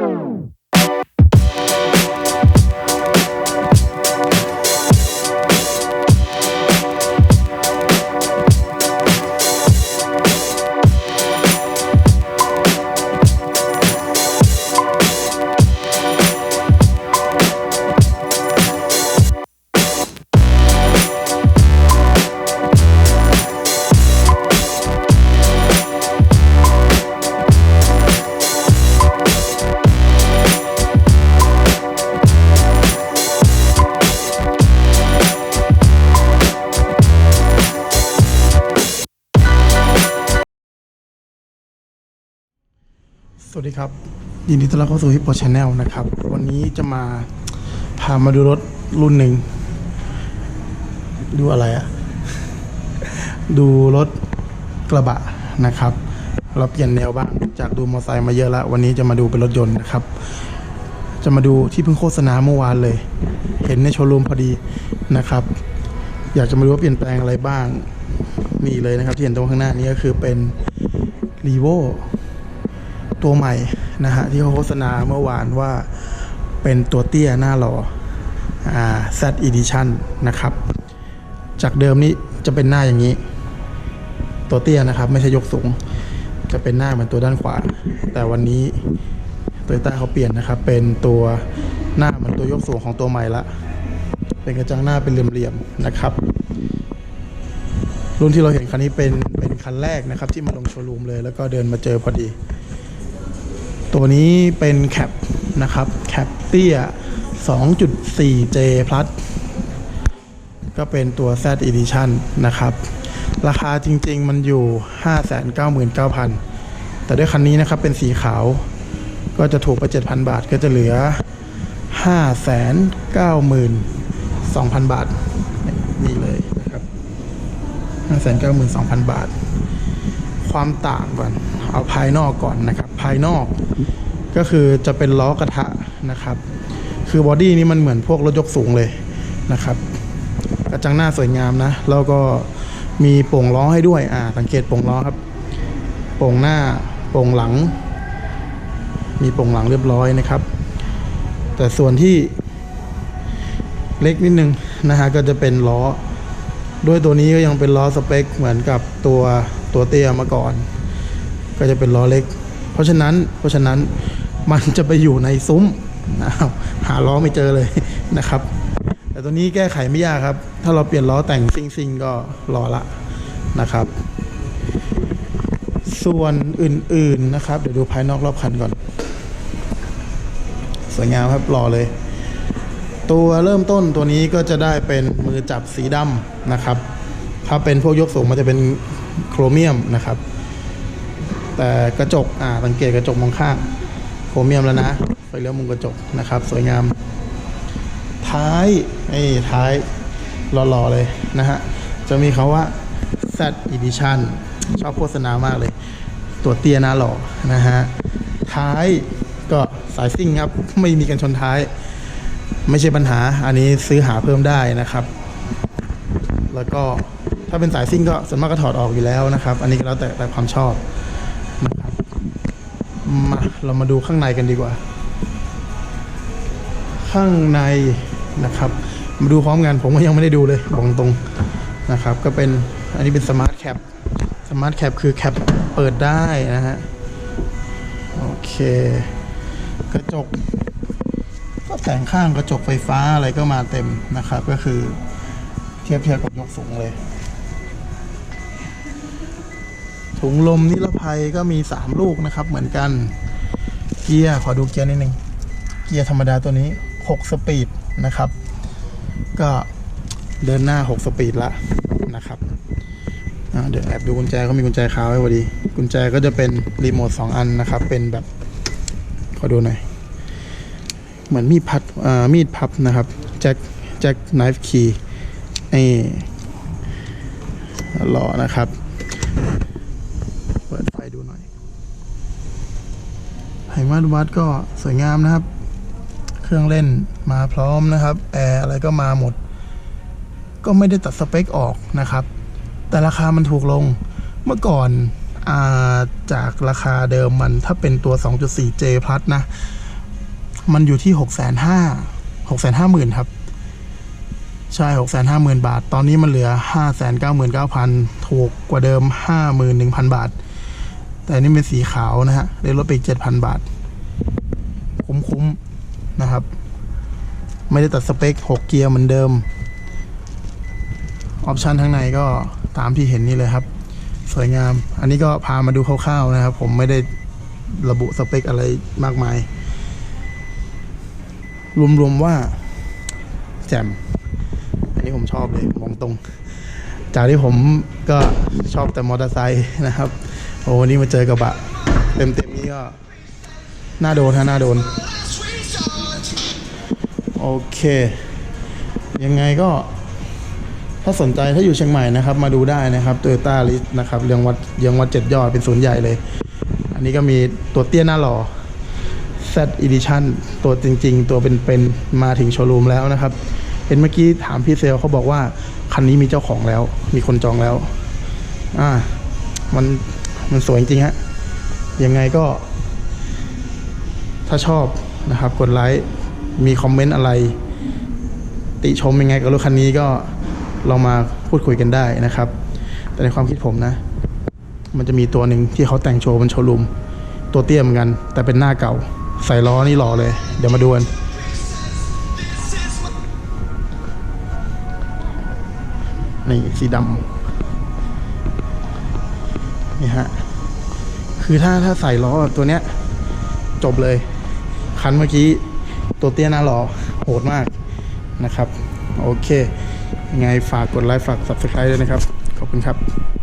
ส วัสดีครับ ยินดีต้อนรับเข้าสู่ฮิปโปชาแนลนะครับ วันนี้จะมาพามาดูรถรุ่นหนึ่ง ดูอะไรอะดูรถกระบะนะครับ เราเปลี่ยนแนวบ้าง จากดูมอเตอร์ไซค์มาเยอะแล้ว วันนี้จะมาดูเป็นรถยนต์นะครับ จะมาดูที่เพิ่งโฆษณาเมื่อวานเลย เห็นในโชว์รูมพอดีนะครับ อยากจะมาดูว่าเปลี่ยนแปลงอะไรบ้างนี่เลยนะครับที่เห็นตรงข้างหน้านี้ก็คือเป็น r e v o ตัวใหม่นะฮะที่เขาโฆษณาเมื่อวานว่าเป็นตัวเตี้ยหน้าหลออ่า Z Edition นะครับ จากเดิมนี้จะเป็นหน้าอย่างนี้ ตัวเตี้ยนะครับ ไม่ใช่ยกสูง จะเป็นหน้าเหมือนตัวด้านขวา แต่วันนี้โตโยต้าเขาเปลี่ยนนะครับ เป็นตัวหน้าเหมือนตัวยกสูงของตัวใหม่ละเป็นกระจังหน้าเป็นเหลี่ยมๆนะครับรุ่นที่เราเห็นคันนี้เป็นเป็นคันแรกนะครับ ที่มาลงโชว์รูมเลย แล้วก็เดินมาเจอพอดี ตัวนี้เป็นแคปนะครับแคปเตี้ย 2.4J Plus ก็เป็นตัว Z Edition นะครับ ราคาจริง ๆ มันอยู่ 599,000 แต่ด้วยคันนี้นะครับเป็นสีขาว ก็จะถูกไป 7,000 บาทก็จะเหลือ 592,000 บาท นี่เลยนะครับ 592,000 บาท ความต่างก่อน เอาภายนอกก่อนนะครับ ภายนอก ก็คือจะเป็นล้อกระทะนะครับ คือบอดี้นี้มันเหมือนพวกรถยกสูงเลยนะครับ กระจังหน้าสวยงามนะ แล้วก็มีโป่งล้อให้ด้วยอ่าสังเกตโป่งล้อครับ โป่งหน้าโป่งหลัง มีโป่งหลังเรียบร้อยนะครับ แต่ส่วนที่เล็กนิดนึงนะฮะก็จะเป็นล้อ ด้วยตัวนี้ก็ยังเป็นล้อสเปคเหมือนกับตัวตัวเตี้ยมาก่อน ก็จะเป็นล้อเล็ก เพราะฉะนั้นเพราะฉะนั้นมันจะไปอยู่ในซุ้มหาล้อไม่เจอเลยนะครับ แต่ตัวนี้แก้ไขไม่ยากครับ ถ้าเราเปลี่ยนล้อแต่งซิงซิงก็รอละนะครับ ส่วนอื่นๆนะครับ เดี๋ยวดูภายนอกรอบคันก่อน สวยงามครับรอเลย ตัวเริ่มต้นตัวนี้ก็จะได้เป็นมือจับสีดำนะครับ ถ้าเป็นพวกยกสูงมันจะเป็นโครเมียมนะครับ แต่กระจกอ่าสังเกตกระจกมองข้างโครเมียมแล้วนะไฟเลี้ยวมุมกระจกนะครับ สวยงาม ท้ายนี่ท้ายหล่อๆเลยนะฮะจะมีคาว่า Z Edition ชอบโฆษณามากเลย ตัวเตียหน้าหล่อนะฮะท้ายก็สายซิ่งครับ ไม่มีกันชนท้าย ไม่ใช่ปัญหา อันนี้ซื้อหาเพิ่มได้นะครับ แล้วก็ถ้าเป็นสายซิ่งก็ส่วนมากก็ถอดออกอยู่แล้วนะครับ อันนี้ก็แล้วแต่แต่ความชอบ มาเรามาดูข้างในกันดีกว่า ข้างในนะครับ มาดูพร้อมกันผมก็ยังไม่ได้ดูเลยบอกตรงนะครับ ก็เป็นอันนี้เป็นสมาร์ทแคปสมาร์ทแคปคือแคปเปิดได้นะฮะ โอเค กระจก ก็แสงข้างกระจกไฟฟ้าอะไรก็มาเต็มนะครับ ก็คือเทียบเทียบกับยกสูงเลย ถุงลมนิรภัยก็มี 3 ลูกนะครับ เหมือนกัน เกียร์ขอดูเกียร์นิดนึง เกียร์ธรรมดาตัวนี้ 6 สปีดนะครับ ก็เดินหน้า 6 สปีดละนะครับเดี๋ยวแอบดูกุญแจเขามีกุญแจคาไว้พอดี กุญแจก็จะเป็นรีโมท2อันนะครับ เป็นแบบขอดูหน่อย เหมือนมีดพัดอ่ามีดพับนะครับ แจ็คแจ็คไนฟ์คีย์นี่หล่อนะครับ ดูหน่อยไฮมาดวัดก็สวยงามนะครับ เครื่องเล่นมาพร้อมนะครับแอร์อะไรก็มาหมด ก็ไม่ได้ตัดสเปคออกนะครับ แต่ราคามันถูกลงเมื่อก่อนอาจากราคาเดิมมันถ้าเป็นตัว 2.4J Plus นะ มันอยู่ที่หกแสนห้าหกแสนห้าหมื่นครับ ใช่หกแสนห้าหมื่นบาท ตอนนี้มันเหลือห้าแสนเก้าหมื่นเก้าพันถูกกว่าเดิมห้าหมื่นหนึ่งพันบาท แต่นี่เป็นสีขาวนะฮะได้ลดไปอีกเจ็ดพันบาท คุ้มๆนะครับ ไม่ได้ตัดสเปค 6 เกียร์เหมือนเดิม ออปชันข้างในก็ตามที่เห็นนี่เลยครับ สวยงาม อันนี้ก็พามาดูคร่าวๆนะครับ ผมไม่ได้ระบุสเปคอะไรมากมาย รวมๆว่า แจ่ม อันนี้ผมชอบเลยมองตรง จากที่ผมก็ชอบแต่มอเตอร์ไซค์นะครับ โอ้วันนี้มาเจอกระบะ เต็มๆนี้ก็น่าโดนฮะน่าโดน โอเค ยังไงก็ ถ้าสนใจถ้าอยู่เชียงใหม่นะครับ มาดูได้นะครับ t o y ต้าลิสนะครับเรียงวัดเรียงวัดเจ็ดยอดเป็นศูนย์ใหญ่เลย อันนี้ก็มีตัวเตี้ยหน้าหล่อ Z Edition ตัวจริง ๆ ตัวเป็นๆมาถึงโชว์รูมแล้วนะครับ เห็นเมื่อกี้ถามพี่เซลเขาบอกว่า คันนี้มีเจ้าของแล้ว มีคนจองแล้ว อ่า มัน มันสวยจริงฮะยังไงก็ ถ้าชอบนะครับ กดไลค์มีคอมเมนต์อะไร ติชมยังไงกับรถคันนี้ก็ลองมาพูดคุยกันได้นะครับ แต่ในความคิดผมนะ มันจะมีตัวหนึ่งที่เขาแต่งโชว์บนโชว์รูมตัวเตี้ยเหมือนกัน แต่เป็นหน้าเก่า ใส่ล้อนี่หล่อเลย เดี๋ยวมาดูกันนี่สีดำ นี่ฮะ คือถ้าถ้าใส่ล้อแบบตัวเนี้ย จบเลย คันเมื่อกี้ตัวเตี้ยหน้าหล่อโหดมากนะครับ โอเค ยังไงฝากกดไลค์ฝาก subscribe ด้วยนะครับ ขอบคุณครับ